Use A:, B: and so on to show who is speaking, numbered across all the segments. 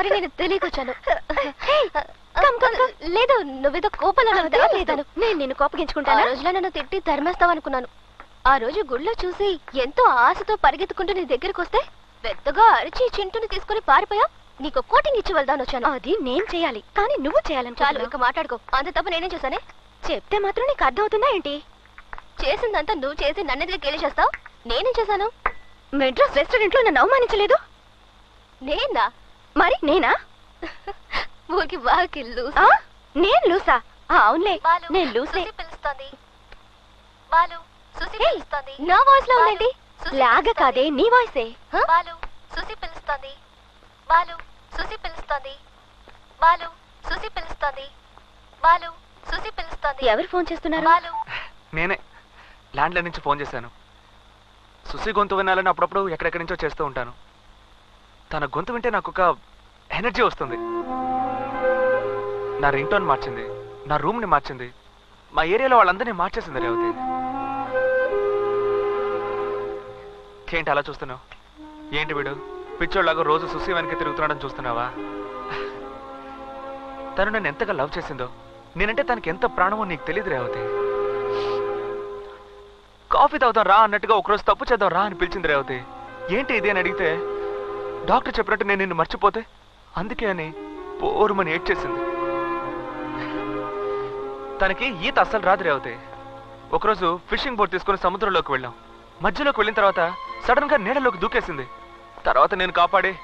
A: Sorry నేను తెలియకొచ్చాను లేదు నువ్వేదో కోపంలో నేను నిన్ను కోపగించుకుంటాను? ఆ రోజులో నన్ను తిట్టి ధర్మేస్తావు అనుకున్నాను ఆ రోజు గుళ్ళో చూసి ఎంతో ఆశతో పరిగెత్తుకుంటూ నీ దగ్గరికి వస్తే పెద్దగా అరిచి చింటుని తీసుకుని పారిపోయా? నీకు కోటింగ్ ఇచ్చి వెళ్దాను వచ్చాను. అది నేను చేయాలి. కానీ నువ్వు చేయాలని చాలు ఇక మాట్లాడుకో. అంత తప్ప నేనేం చేశానే? చెప్తే మాత్రం నీకు అర్థమవుతుందా ఏంటి? చేసిందంతా నువ్వు చేసి నన్నెదిగా గేలి చేస్తావు? నేనేం చేశాను? మెడ్రాస్ రెస్టారెంట్లో నన్ను అవమానించలేదు? నేనా? మరి నేనా? ఊరికి వాకి లూసా. నేను లూసా? ఆ, అవునులే. నేను లూసే. పిలుస్తోంది. బాలు సుసి పిలుస్తోంది. నా వాయిస్లో ఉందండి లాగ కాదే నీ వాయిసే. బాలు సుసి పిలుస్తోంది. బాలు సుసి పిలుస్తోంది. బాలు సుసి పిలుస్తోంది. బాలు సుసి పిలుస్తోంది. ఎవరు ఫోన్ చేస్తున్నారు? బాలు.
B: నేనే. ల్యాండ్లైన్ నుంచి ఫోన్ చేశాను. సుసి గొంతు వినాలని అప్పుడప్పుడు ఎక్కడెక్కడి నుంచో చేస్తూ ఉంటాను. తన గొంతు వింటే నాకు ఒక ఎనర్జీ వస్తుంది. నా రింగ్ టోన్ మార్చింది. నా రూమ్ని మార్చింది. మా ఏరియాలో వాళ్ళందరినీ మార్చేసింది రేవతి. ఏంటి అలా చూస్తున్నావు? ఏంటి వీడు? పిచ్చోళ్ళగా రోజు సుసి వెనక తిరుగుతున్నాడని చూస్తున్నావా? తను నన్ను ఎంతగా లవ్ చేసిందో నేనంటే తనకి ఎంత ప్రాణమో నీకు తెలియదు రేవతి. కాఫీ తాగుతాం రా అన్నట్టుగా ఒకరోజు తప్పు చేద్దాం రా అని పిలిచింది రేవతి. ఏంటి ఇది అని అడిగితే డాక్టర్ చెప్పినట్టు నేను నిన్ను మర్చిపోతే? అందుకే అని పోరుమని ఏడ్చేసింది. తనకి ఈత అస్సలు రాదు రేవతి. ఒకరోజు ఫిషింగ్ బోట్ తీసుకుని సముద్రంలోకి వెళ్ళాం. మధ్యలోకి వెళ్ళిన తర్వాత సడన్గా నీడలోకి దూకేసింది. తర్వాత నేను కాపాడి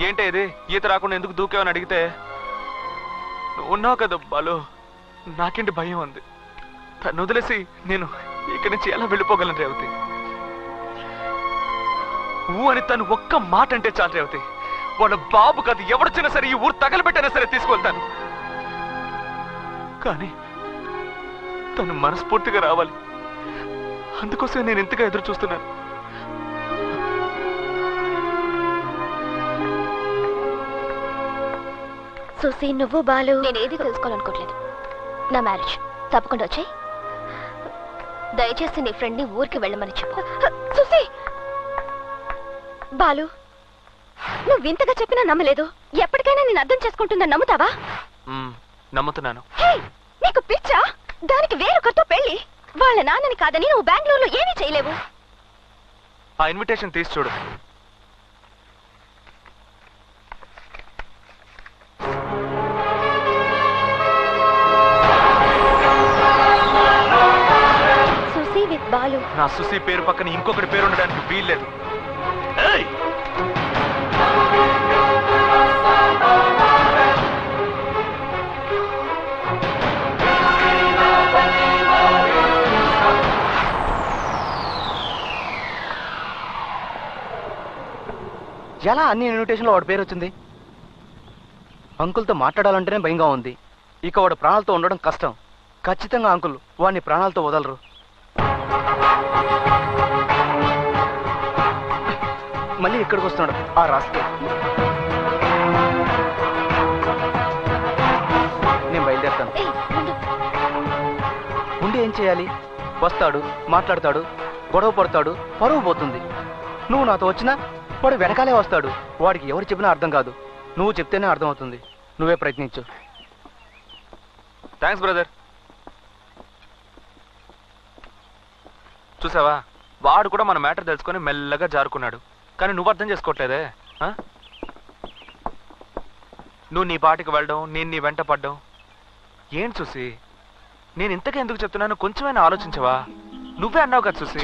B: ఏంటి ఇది? ఈత రాకుండా ఎందుకు దూకేవని అడిగితే "నువ్వు ఉన్నావు కదా బాలు. నాకేంటి భయం ఉంది. తను వదిలేసి నేను ఇక్కడి నుంచి ఎలా వెళ్ళిపోగలను రేవతి? ఊ అని తను ఒక్క మాట అంటే చాలు రేవతి. వాళ్ళ బాబు కాదు ఎవడొచ్చినా సరే ఈ ఊరు తగలబెట్టైనా సరే తీసుకెళ్తాను కానీ తను మనస్ఫూర్తిగా రావాలి. అందుకోసం నేను ఎంతగా ఎదురు చూస్తున్నాను.
A: సుసి నువ్వు బాలు. నేను ఏది తెలుసుకోవాలనుకోవట్లేదు నా మ్యారేజ్. తప్పకుండా వచ్చాయి. దయచేసి నీ ఫ్రెండ్ని ఊరికి వెళ్ళమని చెప్పు. సుసి బాలు నువ్వు వింతగా చెప్పినా నమ్మలేదు. ఎప్పటికైనా నేను అర్థం చేసుకుంటుందని నమ్ముతావా?
B: మ్మ్, నమ్ముతున్నాను.
A: నీకు పిచ్చా? దానికి వేరొకరితో పెళ్ళి వాళ్ళ నాన్నని కాదని నువ్వు బెంగళూరులో ఏమీ చేయలేవు.
B: ఆ ఇన్విటేషన్ తీసి చూడు.
A: బాలు.
B: నా సుసి పేరు పక్కన ఇంకొకటి పేరు ఉండడానికి వీల్లేదు. ఏయ్!
C: ఎలా అన్ని ఇన్విటేషన్లో వాడి పేరు వచ్చింది? అంకుల్తో మాట్లాడాలంటేనే భయంగా ఉంది. ఇక వాడు ప్రాణాలతో ఉండడం కష్టం. ఖచ్చితంగా అంకుల్ వాడిని ప్రాణాలతో వదలరు. మళ్ళీ ఇక్కడికి వస్తున్నాడు. ఆ రాస్తే నేను బయలుదేరుతాను.
A: ఉండు.
C: ఉండి ఏం చేయాలి? వస్తాడు మాట్లాడతాడు గొడవ పడతాడు పరువు పోతుంది. నువ్వు నాతో వచ్చినా వాడు వెనకాలే వస్తాడు. వాడికి ఎవరు చెప్పినా అర్థం కాదు. నువ్వు చెప్తేనే అర్థం అవుతుంది నువ్వే ప్రయత్నించు.
B: థ్యాంక్స్ బ్రదర్ చూసావా? వాడు కూడా మన మ్యాటర్ తెలుసుకొని మెల్లగా జారుకున్నాడు. కానీ నువ్వు అర్థం చేసుకోవట్లేదే ఆ? నువ్వు నీ పాటికి వెళ్ళడం నేను నీ వెంట పడ్డం. ఏం చూసి? నేను ఇంతకే ఎందుకు చెప్తున్నాను కొంచెమైనా ఆలోచించవా? నువ్వే అన్నావు కదా చూసి.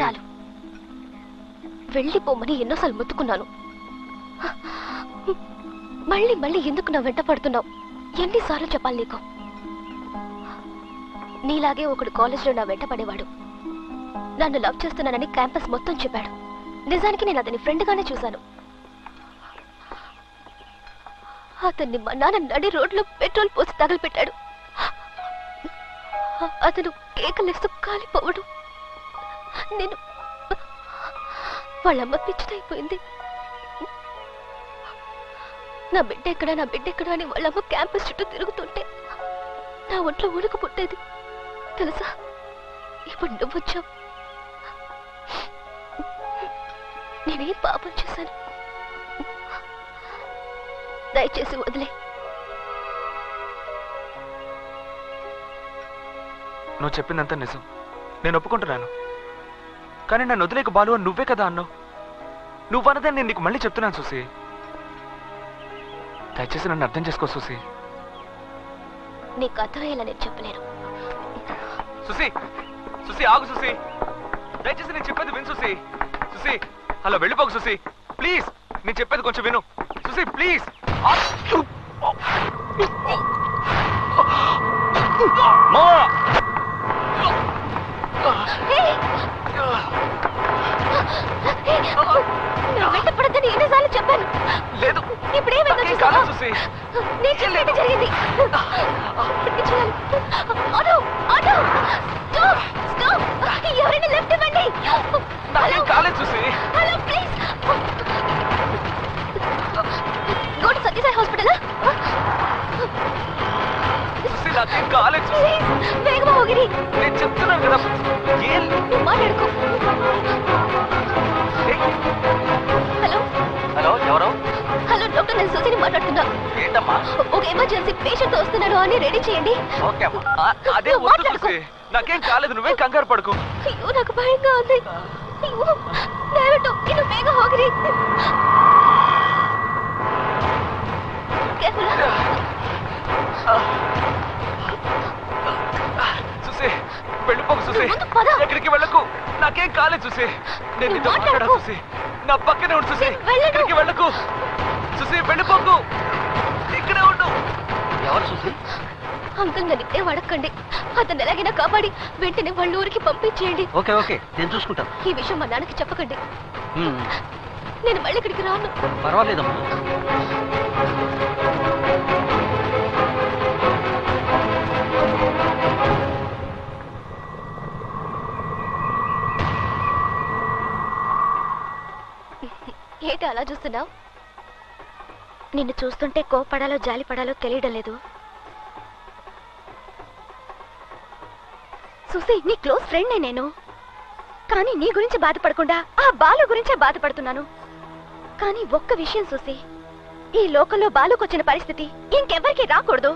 A: వెళ్ళిపోమని ఎన్నోసార్లు మొత్తుకున్నాను. మళ్ళీ మళ్ళీ ఎందుకు నా వెంట పడుతున్నావు? ఎన్నిసార్లు చెప్పాలి నీకు? నీలాగే ఒకడు కాలేజ్లో నా వెంట పడేవాడు. నన్ను లవ్ చేస్తున్నానని క్యాంపస్ మొత్తం చెప్పాడు. నిజానికి నేను అతని ఫ్రెండ్గానే చూశాను. అతన్ని మా నాన్న నడి రోడ్లో పెట్రోల్ పోసి తగలపెట్టాడు. అతను కేకలేస్తూ కాలిపోవడు. నేను వాళ్ళమ్మ పిచ్చిదైపోయింది. నా బిడ్డ ఎక్కడ నా బిడ్డ ఎక్కడ అని వాళ్ళమ్మ క్యాంపస్ చుట్టూ తిరుగుతుంటే నా ఒంట్లో ఉడుకు పుట్టేది. తెలుసా? ఇప్పుడు నువ్వు నేనేం పాపం చేశాను. దయచేసి వదిలే.
B: నువ్వు చెప్పిందంతా నిజం. నేను ఒప్పుకుంటున్నాను. కానీ నన్ను వదిలేక బాలు అని నువ్వే కదా అన్నావు. నువ్వు అన్నదని నేను నీకు మళ్ళీ చెప్తున్నాను సుసి దయచేసి నన్ను అర్థం చేసుకో సుసి
A: నీకు అర్థమయ్యేలా నేను చెప్పలేను.
B: సుసి సుసి ఆగు సుసి దయచేసి నేను చెప్పేది విను సుసి సుసి అలా వెళ్ళిపోకు సుసి ప్లీజ్ నేను చెప్పేది కొంచెం విను సుసి ప్లీజ్
A: పడద్దని ఎన్నిసార్లు చెప్పాను
B: లేదు
A: ఇప్పుడు ఏమైందో
B: నాకేం
A: చూసావా?
B: కాలేదు సుసి
A: నేను చెప్పేది జరిగింది. ఆటో ఆటో స్టాప్ చూసి. Please. Go to Sathyasai hospital
B: చూసి
A: చూసి. వేగమా
B: ఒగిరి.
A: హలో. డాక్టర్ నేను సుసిని మాట్లాడుతున్నా.
C: ఏంటమ్మా?
A: ఒక ఎమర్జెన్సీ పేషెంట్ వస్తున్నాడు అని రెడీ చేయండి.
C: ఓకే
B: అదే
A: మాట్లాడుకో.
B: నాకేం కాలేదు నువ్వే కంగారు పడుకు.
A: అయ్యో నాకు భయంగా ఉంది. అయ్యో
B: ದಯವಿಟ್ಟು వెళ్ళిపోకు ఎక్కడికి వెళ్ళకు? నాకేం కాలేదు చూసి నేను చూసి నా పక్కనే ఉండు చూసి ఎక్కడికి వెళ్ళకు? చూసి వెళ్ళిపోకు. ఇక్కడే ఉండు.
C: ఎవరు చూసి
A: నన్ను ఇప్పుడే అడగండి అతను ఎలాగైనా కాపాడి వెంటనే వాళ్ళ ఊరికి పంపించేయండి.
C: Okay okay. నేను చూసుకుంటాను.
A: ఈ విషయం మా నాన్నకి చెప్పకండి. నేను మళ్ళీ ఇక్కడికి రాను.
C: పర్వాలేదమ్మా.
A: ఏంటి అలా చూస్తున్నావు? నిన్ను చూస్తుంటే కోపడాలో జాలి పడాలో తెలియడం లేదు. చూసి నీ క్లోజ్ ఫ్రెండ్నే నేను. కానీ నీ గురించి బాధపడకుండా ఆ బాలు గురించే బాధపడుతున్నాను. కానీ ఒక్క విషయం చూసి ఈ లోకంలో బాలుకొచ్చిన పరిస్థితి ఇంకెవ్వరికి రాకూడదు.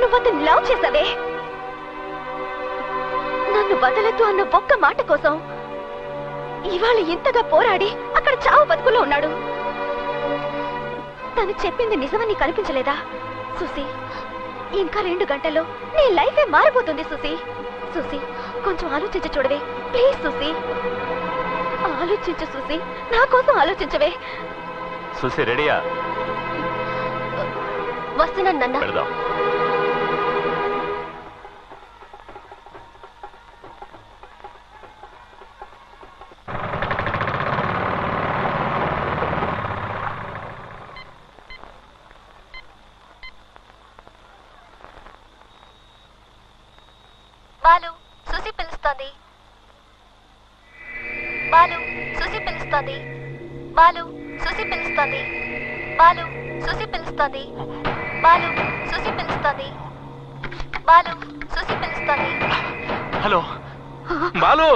A: నువ్వతను లవ్ చేసావే. నన్ను వదలద్దు అన్న ఒక్క మాట కోసం ఇవాళ ఇంతగా పోరాడి అక్కడ చావు బతుకులో ఉన్నాడు. తను చెప్పింది నిజమని కనిపించలేదా? సుసి ఇంకా రెండు గంటల్లో నీ లైఫే మారిపోతుంది సుసి సుసి కొంచెం ఆలోచించి చూడవే. ప్లీజ్ సుసి ఆలోచించు సుసి నా కోసం ఆలోచించవే.
D: చూసి రెడీయా?
A: వస్తున్నాను నాన్న.
D: పెడదాం.
A: బాలు సుసి పిలుస్తోంది. బాలు సుసి పిలుస్తోంది. బాలు సుసి పిలుస్తోంది. బాలు సుసి పిలుస్తోంది. బాలు సుసి పిలుస్తోంది. బాలు సుసి పిలుస్తోంది.
B: హలో.
E: బాలు!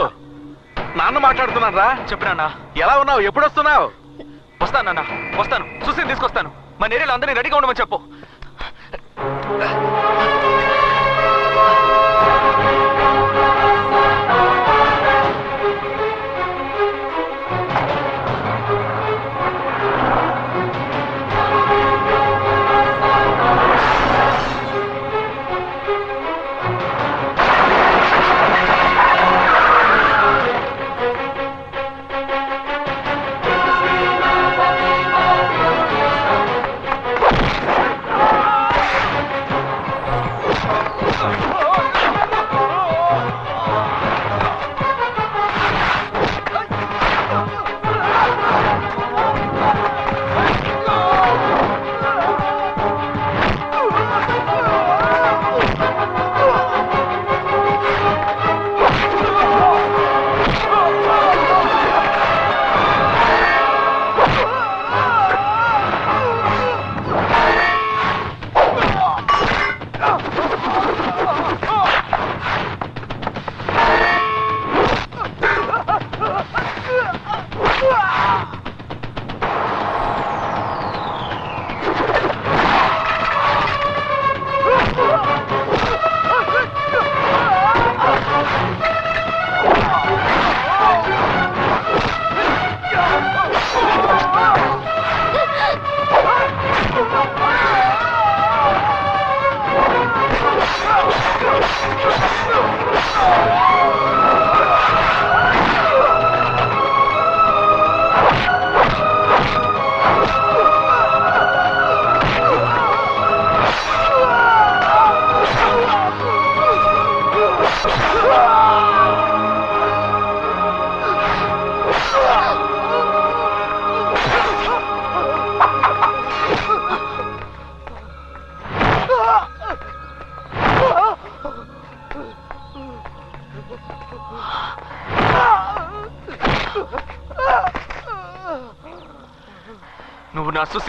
E: నాన్న మాట్లాడుతున్నాను రా
B: చెప్పినా
E: ఎలా ఉన్నావు? ఎప్పుడు వస్తున్నావు
B: వస్తాను నాన్న. వస్తాను. చూసి తీసుకొస్తాను. మన ఏరియాలో అందరినీ రెడీగా ఉండమని చెప్పు.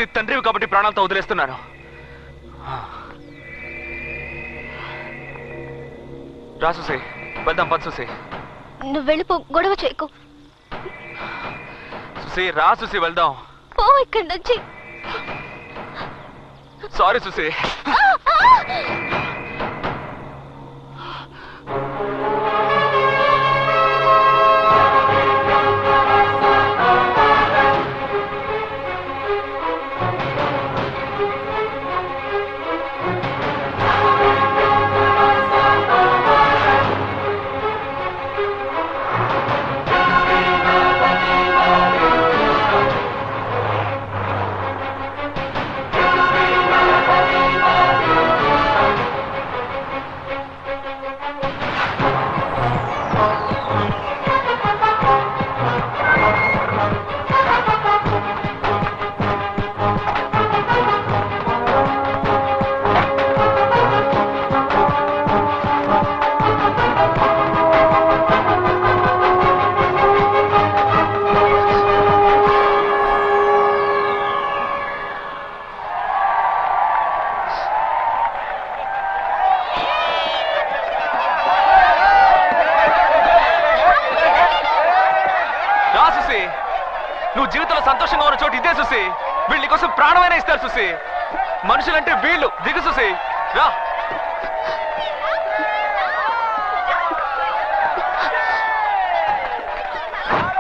B: సుసి తండ్రివి కాబట్టి ప్రాణాలతో వదిలేస్తున్నాను. రా సుసి వెళ్దాం పద సుసి
A: నువ్వు వెళ్ళిపో గొడవ చేయకు.
B: సుసి రా సుసి వెళ్దాం.
A: పో ఇక్కడి నుంచి.
B: సారీ సుసి నువ్వు జీవితంలో సంతోషంగా ఉన్న చోటు ఇదే సుసి వీళ్ళ కోసం ప్రాణమైనా ఇస్తారు సుసి మనుషులంటే వీళ్ళు. దిగు సుసి రా.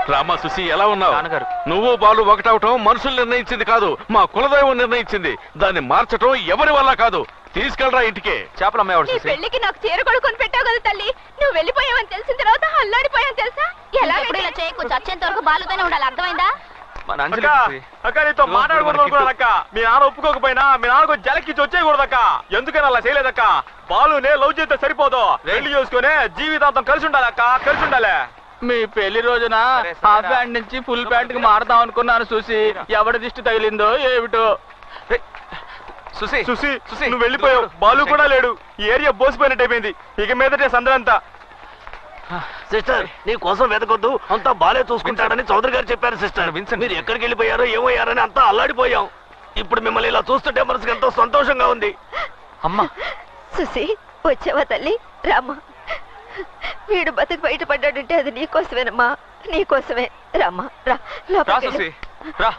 E: రామా సుసి ఎలా ఉన్నావు?
B: నాన్నగారు.
E: నువ్వు బాలు ఒకటవటం మనుషులు నిర్ణయించింది కాదు మా కులదైవం నిర్ణయించింది. దాన్ని మార్చటం ఎవరి వల్ల కాదు? తీసుకెళ్ళరా ఇంటికి.
B: చేపలు అమ్మేవాడు
A: నీ
B: సుసి
A: పెళ్ళికి నాకు చీర కొడుకొని పెట్టావు కదా తల్లి. నువ్వు వెళ్ళిపోయావని తెలిసిన తర్వాత అల్లాడిపోయాను తెలుసా? ఎలా ఇలా చేయకు చచ్చేంత వరకు బాలుతోనే ఉండాలి అర్థమైందా?
B: మన అంజలి
F: అక్క నీతో అనుకున్నాను అక్క మీ నాన్న ఒప్పుకోకపోయినా మీ నాన్నకు జలకిచ్చి వచ్చేయకూడదు అక్క ఎందుకని అలా చేయలేదక్క? బాలునే లవ్ చేస్తే సరిపోదు. పెళ్ళి చేసుకుని జీవితాంతం కలిసి ఉండాలి అక్క కలిసి ఉండాలి.
C: మీ పెళ్ళి రోజున హాఫ్. ప్యాంట్ నుంచి ఫుల్ ప్యాంట్కి మారదాం అనుకున్నాను చూసి. ఎవడి దిష్టి తగిలిందో ఏమిటో.
B: సుసి
F: సుసి
B: సుసి,
F: నువ్వు వెళ్ళిపోయావు. బాలు. కూడా లేడు. ఈ ఏరియా బోసిపోయినట్టు అయిపోయింది. ఇక మీదటే సందరంతా
G: సిస్టర్ నీ కోసం వెతకొద్దు. అంతా బాలే చూసుకుంటాడని చౌదరి గారు చెప్పారు సిస్టర్.
B: విన్సెంట్.
G: మీరు ఎక్కడికి వెళ్ళిపోయారో ఏమయ్యారని అంతా అల్లాడిపోయాం. ఇప్పుడు మిమ్మల్ని ఇలా చూస్తుంటే మనసుకి ఎంతో సంతోషంగా ఉంది.
B: అమ్మా.
H: సుసి వచ్చావా తల్లి? రామ్మా వీడు బతుకు బయటపడ్డాడంటే అది నీకోసమేనమ్మా నీకోసమే రామ్మా రా
B: రా.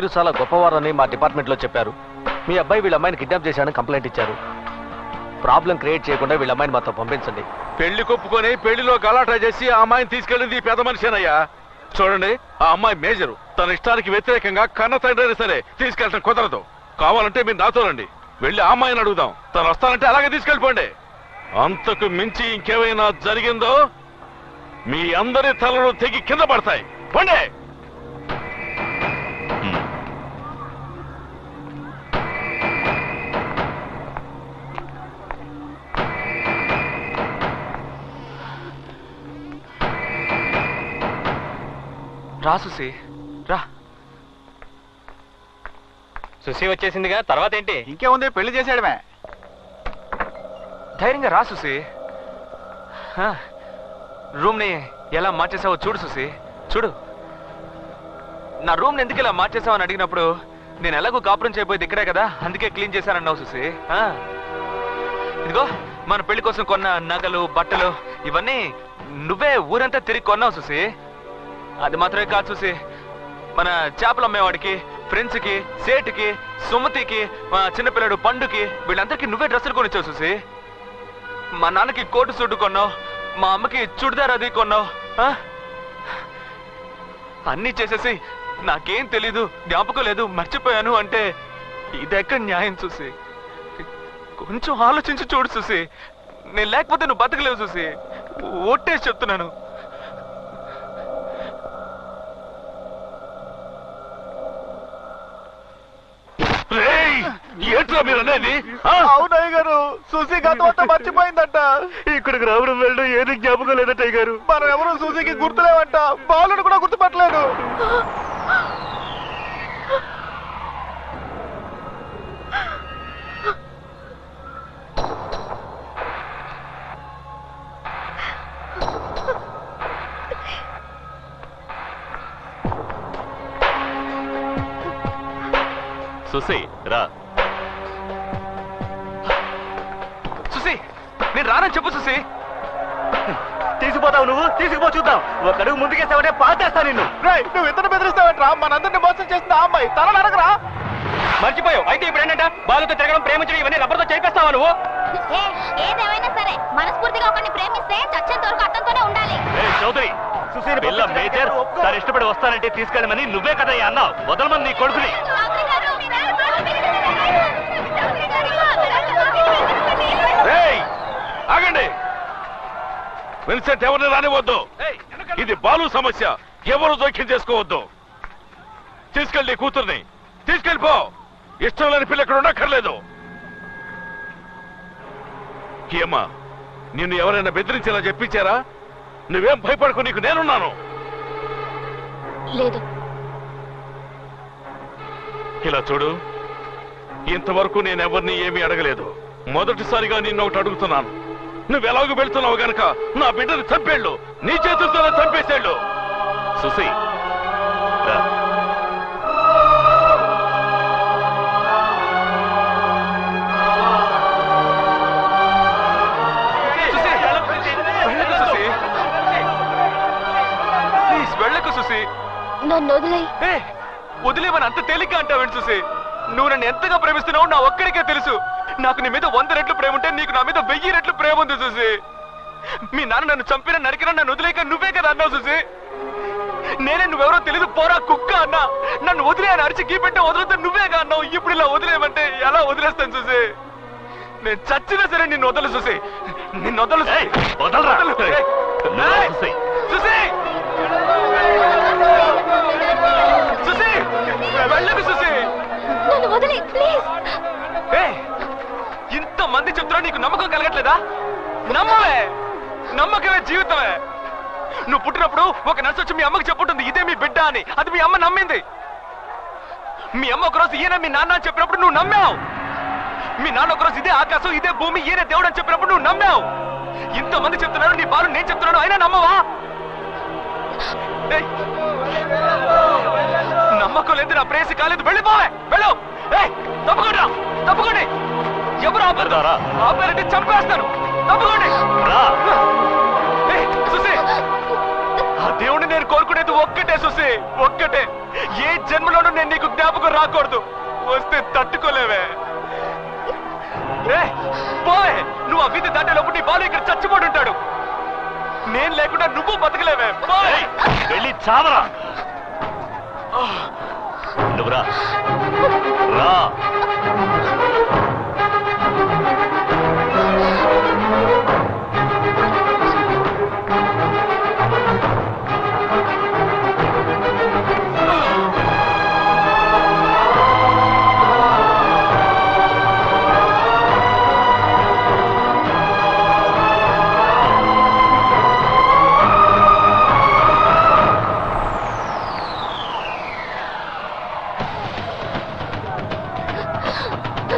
C: మీరు చాలా గొప్పవారని మా డిపార్ట్మెంట్లో చెప్పారు. మీ అబ్బాయి వీళ్ళ అమ్మాయిని కిడ్నాప్ చేశానని కంప్లైంట్ ఇచ్చారు. ప్రాబ్లం క్రియేట్ చేయకుండా వీళ్ళ అమ్మాయిని మాతో పంపించండి.
E: పెళ్ళి కొప్పుకొని పెళ్ళిలో గలాటా చేసి ఆ అమ్మాయిని తీసుకెళ్ళింది ఈ పెద్ద మనిషేనయ్యా చూడండి ఆ అమ్మాయి మేజరు. తన ఇష్టానికి వ్యతిరేకంగా కన్న తండ్రి సరే తీసుకెళ్ళటం కుదరదు. కావాలంటే మీరు నాతో రండి. వెళ్ళి ఆ అమ్మాయిని అడుగుదాం. తను వస్తానంటే అలాగే తీసుకెళ్ళిపోండి. అంతకు మించి ఇంకేమైనా జరిగిందో మీ అందరి తలలు తెగి కింద పడతాయి. పండే!
B: రా సుసి రా.
C: సుశీ వచ్చేసిందిగా తర్వాత ఏంటి?
F: ఇంకేముంది పెళ్ళి చేసేయడమే.
B: ధైర్యంగా రా సుసి హ, రూమ్ని ఎలా మార్చేసావో చూడు సుసి చూడు. నా రూమ్ని ఎందుకు ఇలా మార్చేసావు అని అడిగినప్పుడు నేను ఎలాగో కాపురం చేయబోయేది ఇక్కడే కదా అందుకే క్లీన్ చేశానన్నావు సుసి ఆ. ఇదిగో మన పెళ్ళి కోసం కొన్న నగలు బట్టలు ఇవన్నీ నువ్వే ఊరంతా తిరిగి కొన్నావు సుసి అది మాత్రమే కాదు చూసి మన చేపలు అమ్మేవాడికి ఫ్రెండ్స్కి సేట్కి సేటుకి సుమతికి మా చిన్నపిల్లడు పండుకి వీళ్ళందరికీ నువ్వే డ్రెస్సులు కొనిచ్చావు చూసి. మా నాన్నకి కోటు సూటు కొన్నావు మా అమ్మకి చుడిదార్ అది కొన్నావు ఆ? అన్నీ చేసేసి నాకేం తెలీదు జ్ఞాపకం లేదు మర్చిపోయాను అంటే ఇదెక్కడ న్యాయం చూసి? కొంచెం ఆలోచించి చూడు చూసి. నేను లేకపోతే నువ్వు బతకలేవు చూసి. ఒట్టేసి చెప్తున్నాను.
E: ఏంట్రా మీరు అనేది? ఆ?
C: అవునయ్య గారు సుసి గతం అంతా మర్చిపోయిందంట. ఇక్కడికి రావడం వెళ్ళడం ఏది జ్ఞాపకం లేదట గారు మనం ఎవరు సుసికి గుర్తులేవంట. బాలుని కూడా గుర్తుపట్టలేదు. తీసుకుపోతావు నువ్వు? తీసుకుపో చూద్దాం. ఒక అడుగు ముందుకేసావంటే పాతేస్తా నిన్ను నువ్వు ఇతను బెదిరిస్తావంట్రా? మనందరిని మోసం చేసిన ఆ అమ్మాయి. తల నరకరా
F: మర్చిపోయావు. అయితే ఇప్పుడు ఏంటంట బాలుతో తిరగడం ప్రేమించడం ఇవన్నీ రబ్బర్తో చేపిస్తావా నువ్వు?
A: ఏదేమైనా సరే మనస్ఫూర్తిగా ఒకరిని ప్రేమిస్తే చచ్చేంత వరకు అతనితోనే ఉండాలి.
D: చౌదరి పిల్ల మేజర్ తను ఇష్టపడి వస్తానంటే తీసుకెళ్ళమని నువ్వే కదా అన్నావు. వదలమని నీ కొడుకుని.
E: రేయ్, ఆగండి. విన్సెంట్ ఎవరిని రానివద్దు ఇది బాలు సమస్య. ఎవరు జోక్యం చేసుకోవద్దు. తీసుకెళ్ళి కూతుర్ని. తీసుకెళ్ళిపో ఇష్టం లేని పిల్ల ఇక్కడ ఉండక్కర్లేదు. ఏమ్మా నిన్ను ఎవరైనా బెదిరించేలా చెప్పించారా? నువ్వేం భయపడకు నీకు నేనున్నాను.
A: లేదు.
E: ఇలా చూడు ఇంతవరకు నేను ఎవరిని ఏమీ అడగలేదు. మొదటిసారిగా నిన్ను ఒకటి అడుగుతున్నాను. నువ్వు ఎలాగో వెళ్తున్నావు గనక నా బిడ్డని చంపేళ్ళు నీ చేతులతోనే చంపేసేళ్ళు.
D: సుసి
A: నన్ను వదిలేయి.
B: ఏ వదిలేమని అంత తేలిగ్గా అంటావేంటి చూసి నువ్వు నన్ను ఎంతగా ప్రేమిస్తున్నావు నా ఒక్కడికే తెలుసు. నాకు నీ మీద వంద రెట్లు ప్రేమ ఉంటే నీకు నా మీద వెయ్యి రెట్లు ప్రేమ ఉంది చూసి మీ నాన్న నన్ను చంపిన నరికిన నన్ను వదిలేక నువ్వే కదా అన్నావు చూసి నేనే నువ్వెవరో తెలియదు పోరా కుక్క అన్నా. నన్ను వదిలే అని అరిచి గీపెట్టే వదిలితే నువ్వేగా అన్నావు. ఇప్పుడు ఇలా వదిలేయమంటే ఎలా వదిలేస్తాను చూసి నేను చచ్చినా సరే నిన్ను వదలు చూసి నిన్ను వదలు.
D: సుసి
B: సుసి వెళ్ళకు
A: నన్ను వదిలే ప్లీజ్.
B: ఏ మంది చెప్తున్నా నీకు నమ్మకం కలగట్లేదా? నమ్మవే. నమ్మకమే జీవితమే. నువ్వు పుట్టినప్పుడు ఒక నర్సు వచ్చి మీ అమ్మకి చెప్పుంటుంది ఇదే మీ బిడ్డ అని. అది మీ అమ్మ నమ్మింది. మీ అమ్మ ఒకరోజు ఈయన మీ నాన్న అని చెప్పినప్పుడు నువ్వు నమ్మావు. మీ నాన్న ఒకరోజు ఇదే ఆకాశం ఇదే భూమి ఈయన దేవుడు అని చెప్పినప్పుడు నువ్వు నమ్మావు. ఇంతమంది చెప్తున్నారు నీ బాలు నేను చెప్తున్నాను అయినా నమ్మవా? నమ్మకం లేదు నా ప్రేసి కాలేదు. వెళ్ళిపోవే వెళ్ళు తప్పకుండా తప్పకుండా. ఎవరు ఆపరు. ఆపారంటే చంపేస్తాను తప్పకుండా.
D: రా.
B: సుసి ఆ దేవుడిని నేను కోరుకునేది ఒక్కటే సుసి ఒక్కటే. ఏ జన్మలోనూ నేను నీకు జ్ఞాపకం రాకూడదు. వస్తే తట్టుకోలేవే. పోవే. నువ్వు ఆ వీధి దాటేలోపు నీ బాలు ఇక్కడ చచ్చిపోయి ఉంటాడు. నేను లేకుండా నువ్వు బతకలేవే.
D: ఏయ్, వెళ్ళి చావరా. నువ్వు రా.
A: I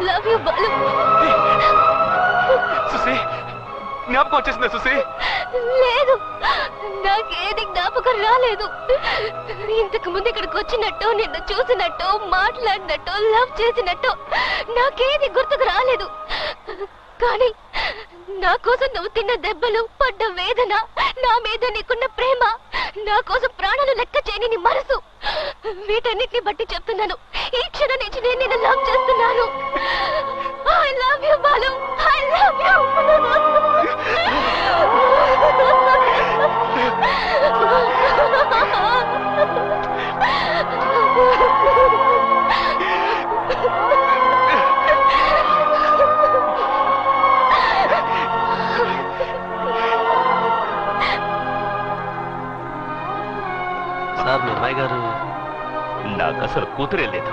A: love you Balu
B: Susi జ్ఞాపకం వచ్చేసిందా సుసి
A: లేదు నాకేది జ్ఞాపకం రాలేదు. ఇంతకు ముందు ఇక్కడికి వచ్చినట్టు నిన్ను చూసినట్టు మాట్లాడినట్టు లవ్ చేసినట్టు నాకేది గుర్తుకు రాలేదు. కానీ నా కోసం నువ్వు తిన్న దెబ్బలు పడ్డ వేదన నా మీద నీకున్న ప్రేమ నా కోసం ప్రాణాలు లెక్క చేయని నీ మనసు. వీటన్నిటిని బట్టి చెప్తున్నాను. ఈ క్షణం నుంచి నేను నిన్ను లవ్ చేస్తున్నాను. I love you Balu. I love you
G: అమ్మాయి గారు
D: నాకు అసలు కూతురే లేదు.